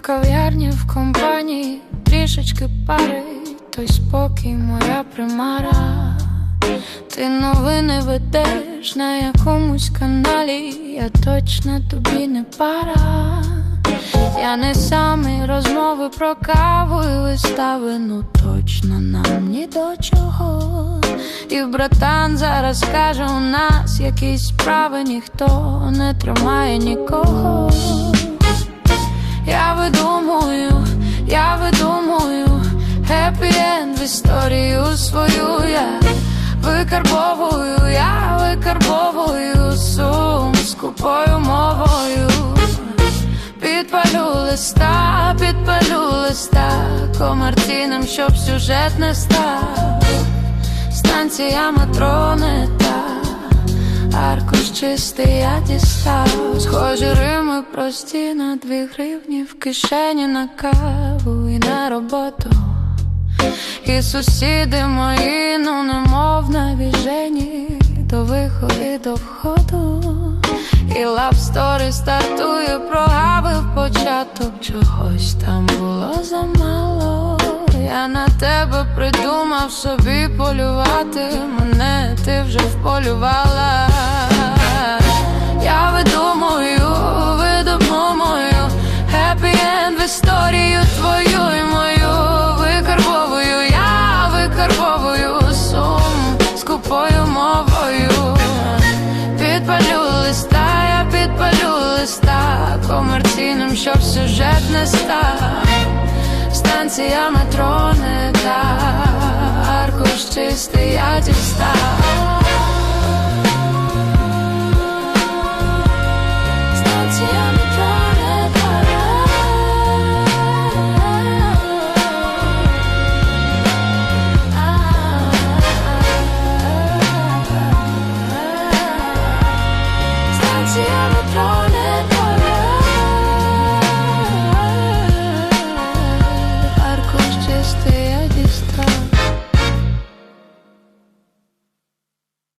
кав'ярні в компанії, трішечки пари, той спокій, моя примара. Ти новини ведеш на якомусь каналі, я точно тобі не пара. Я не самий розмови про каву і вистави, ну точно нам ні до чого. І братан зараз каже, у нас якісь справи ніхто не тримає нікого. Я видумую, я видумую Happy end в історію свою я викарбовую, я викарбовую сум скупою мовою. Підпалю листа, підпалю листа комартинам, щоб сюжет не став. Станція метро не та, аркуш чистий я дістав. Схожі рими прості на дві гривні в кишені на каву і на роботу. І сусіди мої, ну немов навіжені до виходу і до входу. І лав стори стартує, прогавив початок чогось там було замало. Я на тебе придумав собі полювати, мене ти вже вполювала. Я видумую, видумую Happy end в історію твою і мою. Викарбовую, я викарбовую сум скупою мовою. Підпалю листа, я підпалю листа. Комерційним, щоб сюжет не став Станція метро не та Аркуш чистий я дістав